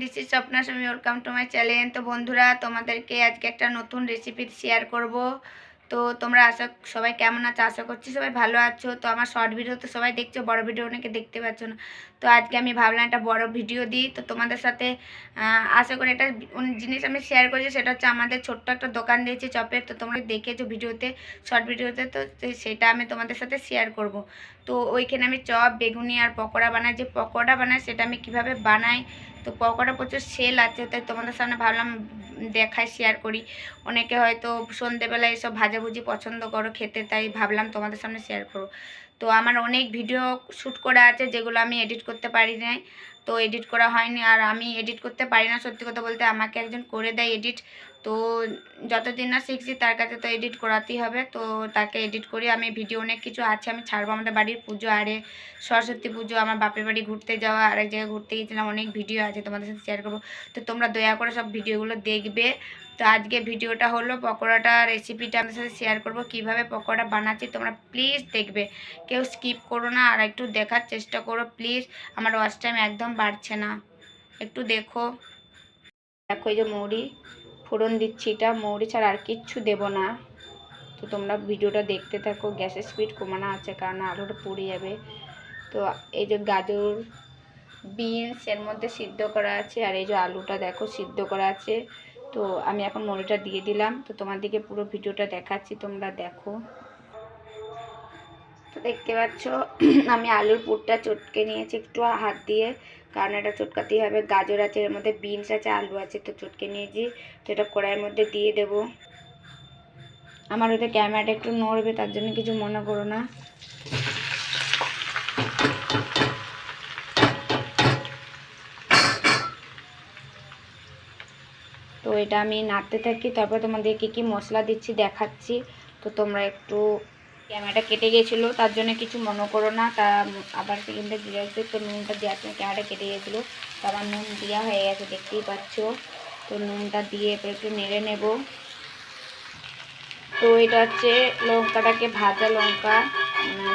This is Swapna স্বামী welcome to my channel তো বন্ধুরা, তোমাদেরকে আজকে একটা নতুন রেসিপি শেয়ার করব। তো তোমরা আশা, সবাই কেমন আছো? আশা করছি সবাই ভালো আছো। তো আমার শর্ট ভিডিও তো সবাই দেখছ, বড় ভিডিও অনেকে দেখতে পাচ্ছ না। তো আজকে আমি ভাবলাম একটা বড় ভিডিও দিই। তো তোমাদের সাথে আশা করি একটা জিনিস আমি শেয়ার করছি, সেটা হচ্ছে আমাদের ছোট্ট একটা দোকান দিয়েছি চপের তো তোমরা দেখেছ ভিডিওতে শর্ট ভিডিওতে তো সেটা আমি তোমাদের সাথে শেয়ার করব। তো ওইখানে আমি চপ, বেগুনি আর পকোড়া বানাই। যে পকোড়া বানাই, সেটা আমি কীভাবে বানাই? তো পকোড়া প্রচুর সেল আছে, তাই তোমাদের সামনে ভাবলাম দেখাই শেয়ার করি। অনেকে হয়তো সন্ধেবেলায় এসব ভাজাভুজি পছন্দ করো খেতে, তাই ভাবলাম তোমাদের সামনে শেয়ার করো। তো আমার অনেক ভিডিও শ্যুট করা আছে যেগুলো আমি এডিট করতে পারি নাই। তো এডিট করা হয়নি আর আমি এডিট করতে পারি না সত্যি কথা বলতে। আমাকে একজন করে দেয় এডিট। তো যতদিন না শিখছি তার কাছে তো এডিট করাতেই হবে। তো তাকে এডিট করি। আমি ভিডিও অনেক কিছু আছে, আমি ছাড়বো আমাদের বাড়ির পুজো, আরে সরস্বতী পুজো, আমার বাপের বাড়ি ঘুরতে যাওয়া, আরেক জায়গায় ঘুরতে গিয়েছিলাম, অনেক ভিডিও আছে তোমাদের সাথে শেয়ার করব। তো তোমরা দয়া করে সব ভিডিওগুলো দেখবে। তো আজকে ভিডিওটা হলো পকোড়াটা রেসিপিটা আমাদের সাথে শেয়ার করব। কীভাবে পকোড়া বানাচ্ছি তোমরা প্লিজ দেখবে। কেউ স্কিপ করো না, আর একটু দেখার চেষ্টা করো প্লিজ আমার ওয়াচ টাইম একদম বাড়ছে না। একটু দেখো। দেখো এই যে মৌরি, ফোড়ন দিচ্ছি এটা। মৌরি ছাড়া আর কিচ্ছু দেব না। তো তোমরা ভিডিওটা দেখতে থাকো গ্যাসের স্পিড কমানো আছে, কারণ আলুটা পুড়ে যাবে। তো এই যে গাজর বিনস এর মধ্যে সিদ্ধ করা আছে, আর এই যে আলুটা দেখো সিদ্ধ করা আছে। তো আমি এখন মরিটা দিয়ে দিলাম। তো তোমাদেরকে পুরো ভিডিওটা দেখাচ্ছি, তোমরা দেখো। তো দেখতে পাচ্ছ, আমি আলুর পুরটা চটকে নিয়েছি একটু হাত দিয়ে, কারণ এটা চটকাতেই হবে। গাজর আছে, এর মধ্যে বিনস আছে, আলু আছে, তো চটকে নিয়েছি। তো এটা কড়াইয়ের মধ্যে দিয়ে দেব। আমার ওতে ক্যামেরাটা একটু নড়বে, তার জন্য কিছু মনে করো না। তো এটা আমি নাড়তে থাকি, তারপর তোমাদের কী কী মশলা দিচ্ছি দেখাচ্ছি। তো তোমরা একটু ক্যামেরাটা কেটে গিয়েছিল, তার জন্য কিছু মনে করো না, তা আবার সেখানটা দিয়ে আসবে, তো নুনটা দেওয়ার সময় ক্যামেরাটা কেটে গেছিল তো আমার নুন দেওয়া হয়ে গেছে, দেখতেই পাচ্ছ, তো নুনটা দিয়ে এরপর একটু নেড়ে নেব। তো এটা হচ্ছে লঙ্কাটাকে ভাজা লঙ্কা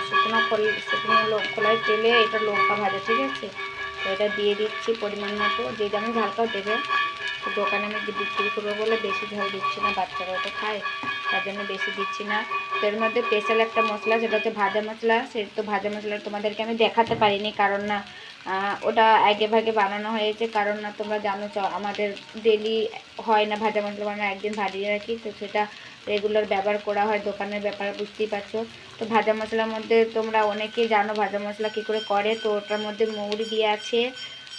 শুকনো খোল, শুকনো খোলায় তেলে এটা লঙ্কা ভাজা, ঠিক আছে? তো এটা দিয়ে দিচ্ছি পরিমাণ মতো, যে যেমন ঝালটাও দেবে। তো দোকানে আমি বিক্রি করব বলে বেশি ঝাল দিচ্ছি না, বাচ্চারাও তো খায়, তার জন্য বেশি দিচ্ছি না। তো এর মধ্যে স্পেশাল একটা মশলা, সেটা হচ্ছে ভাজা মশলা সেটা তো ভাজা মশলা তোমাদেরকে আমি দেখাতে পারিনি কারণ না ওটা আগে ভাগে বানানো হয়েছে, কারণ না তোমরা জানো আমাদের ডেলি হয় না ভাজা মশলা বানানো একদিন ভাজিয়ে রাখি, তো সেটা রেগুলার ব্যবহার করা হয়, দোকানের ব্যাপারে বুঝতেই পারছ। তো ভাজা মশলার মধ্যে তোমরা অনেকেই জানো ভাজা মশলা কী করে করে, তো ওটার মধ্যে মৌরি দিয়ে আছে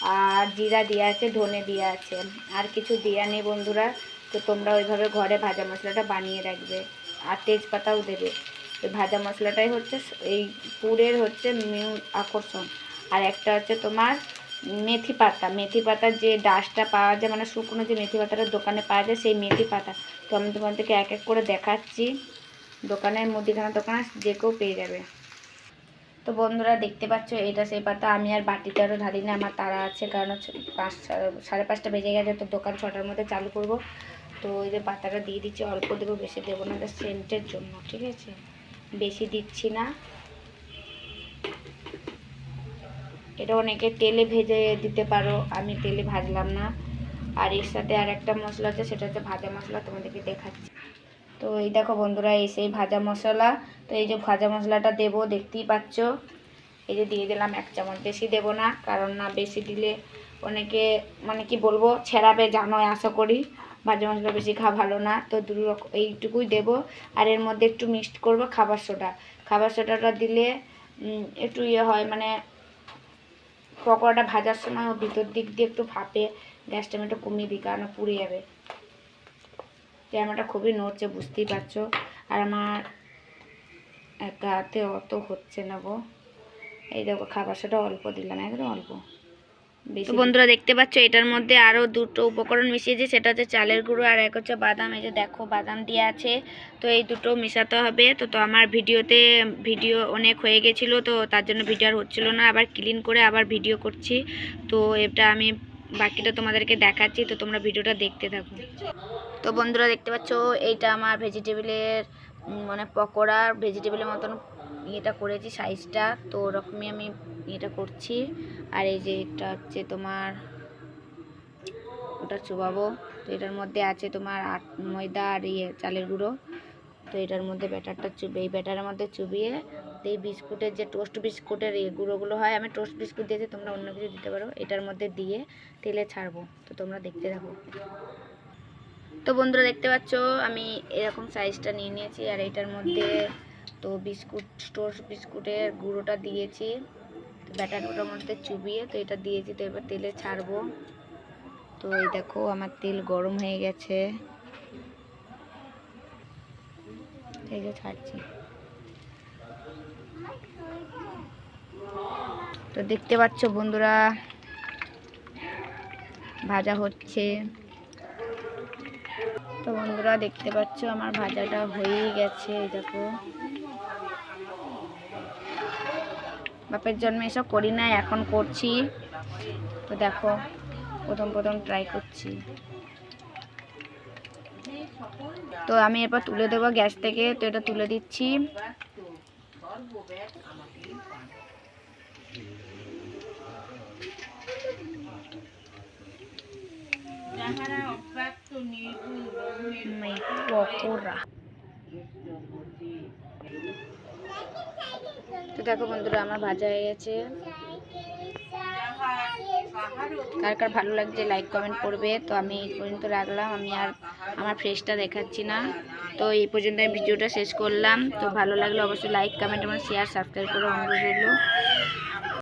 আর জিরা দিয়ে আছে, ধনে দিয়ে আছে। আর কিছু দেওয়া নেই বন্ধুরা, তো তোমরা ওইভাবে ঘরে ভাজা মশলাটা বানিয়ে রাখবে। আর তেজপাতাও দেবে। ওই ভাজা মশলাটাই হচ্ছে এই পুরের হচ্ছে মিউ আকর্ষণ। আর একটা হচ্ছে তোমার মেথি পাতা। মেথি পাতার যে ডাসটা পাওয়া যায় মানে শুকনো যে মেথি পাতাটা দোকানে পাওয়া যায়, সেই মেথি পাতা। তো আমি তোমাদেরকে এক এক করে দেখাচ্ছি। দোকানের মুদিখানা দোকানে যে কেউ পেয়ে যাবে। তো বন্ধুরা দেখতে পাচ্ছ, এটা সেই পাতা। আমি আর বাটিতে আরও ঢালি না, আমার তারা আছে, কারণ পাঁচ, সাড়ে পাঁচটা বেজে গেছে, তো দোকান ছটার মধ্যে চালু করব। তো ওই যে পাতাটা দিয়ে দিচ্ছি, অল্প দেবো, বেশি দেবো না সেন্টের জন্য, ঠিক আছে? বেশি দিচ্ছি না। এটা অনেকে তেলে ভেজে দিতে পারো, আমি তেলে ভাজলাম না। আর এর সাথে আর একটা মশলা আছে, সেটা হচ্ছে ভাজা মশলা, তোমাদেরকে দেখাচ্ছি। তো এই দেখো বন্ধুরা, এই সেই ভাজা মশলা। তো এই যে ভাজা মশলাটা দেবো, দেখতেই পাচ্ছ। এই যে দিয়ে দিলাম এক চামচ, বেশি দেবো না, কারণ না বেশি দিলে অনেকে মানে কি বলব, ছেড়াবে জানোই আশা করি। ভাজা মশলা বেশি খাওয়া ভালো না, তো দু রকম এইটুকুই দেবো। আর এর মধ্যে একটু মিক্সড করব খাবার সোডা। খাবার সোডাটা দিলে একটু ইয়ে হয় মানে পকোড়াটা ভাজার সময় ও ভিতর দিক দিয়ে একটু ভাপে গ্যাসটা একটু কমিয়ে দিই, কারণ পুড়ে যাবে। ক্যামেরাটা খুবই নড়ছে বুঝতেই পারছ। আর আমার একা হাতে অত হচ্ছে না গো। এই দেখো খাবার সেটা অল্প দিলাম একদম অল্প। বেশি বন্ধুরা দেখতে পাচ্ছ এটার মধ্যে আরও দুটো উপকরণ মিশিয়েছে সেটা হচ্ছে চালের গুঁড়ো আর এক হচ্ছে বাদাম। এই যে দেখো বাদাম দিয়ে আছে তো এই দুটো মেশাতে হবে। তো তো আমার ভিডিওতে ভিডিও অনেক হয়ে গেছিল তো তার জন্য ভিডিও আর হচ্ছিল না। আবার ক্লিন করে আবার ভিডিও করছি। তো এটা আমি বাকিটা তোমাদেরকে দেখাচ্ছি, তো তোমরা ভিডিওটা দেখতে থাকো। তো বন্ধুরা দেখতে পাচ্ছ, এইটা আমার ভেজিটেবিলের মানে পকোড়ার ভেজিটেবিলের মতন ইয়েটা করেছি, সাইজটা। তো ওরকমই আমি এটা করছি। আর এই যে এটা হচ্ছে তোমার, ওটা চুবাবো। তো এটার মধ্যে আছে তোমার আট ময়দা আর ইয়ে চালের গুঁড়ো। তো এটার মধ্যে ব্যাটারটা চুবে, এই ব্যাটারের মধ্যে চুবিয়ে এই বিস্কুটের যে টোস্ট বিস্কুটের এই গুঁড়োগুলো হয়, আমি টোস্ট বিস্কুট দিয়েছি, তোমরা অন্য কিছু দিতে পারো, এটার মধ্যে দিয়ে তেলে ছাড়বো, তো তোমরা দেখতে থাকো। তো বন্ধুরা দেখতে পাচ্ছ, আমি এরকম সাইজটা নিয়ে নিয়েছি, আর এটার মধ্যে তো বিস্কুট, টোস্ট বিস্কুটের গুঁড়োটা দিয়েছি, তো ব্যাটারটার মধ্যে চুবিয়ে তো এটা দিয়েছি, তো এবার তেলে ছাড়বো। তো এই দেখো, আমার তেল গরম হয়ে গেছে। যে ছাড়ছি। তো দেখতে পাচ্ছ বন্ধুরা, ভাজা হচ্ছে। তো বন্ধুরা, দেখতে পাচ্ছ আমার ভাজাটা হয়েই গেছে, এই দেখো। বাপের জন্মে এসব করি না এখন করছি। তো দেখো, প্রথম প্রথম ট্রাই করছি। তো আমি এরপর তুলে দেবো গ্যাস থেকে, তো এটা তুলে দিচ্ছি। পকোড়া। তো দেখো বন্ধুরা, আমার ভাজা হয়ে গেছে। কার কার ভালো লাগছে লাইক কমেন্ট করবে। তো আমি এই পর্যন্ত রাখলাম। আমি আর আমার ফ্রেশটা দেখাচ্ছি না। তো এই পর্যন্ত আমি ভিডিওটা শেষ করলাম। তো ভালো লাগলে অবশ্যই লাইক কমেন্ট এবং শেয়ার সাবস্ক্রাইব করে অনুরোধ রইল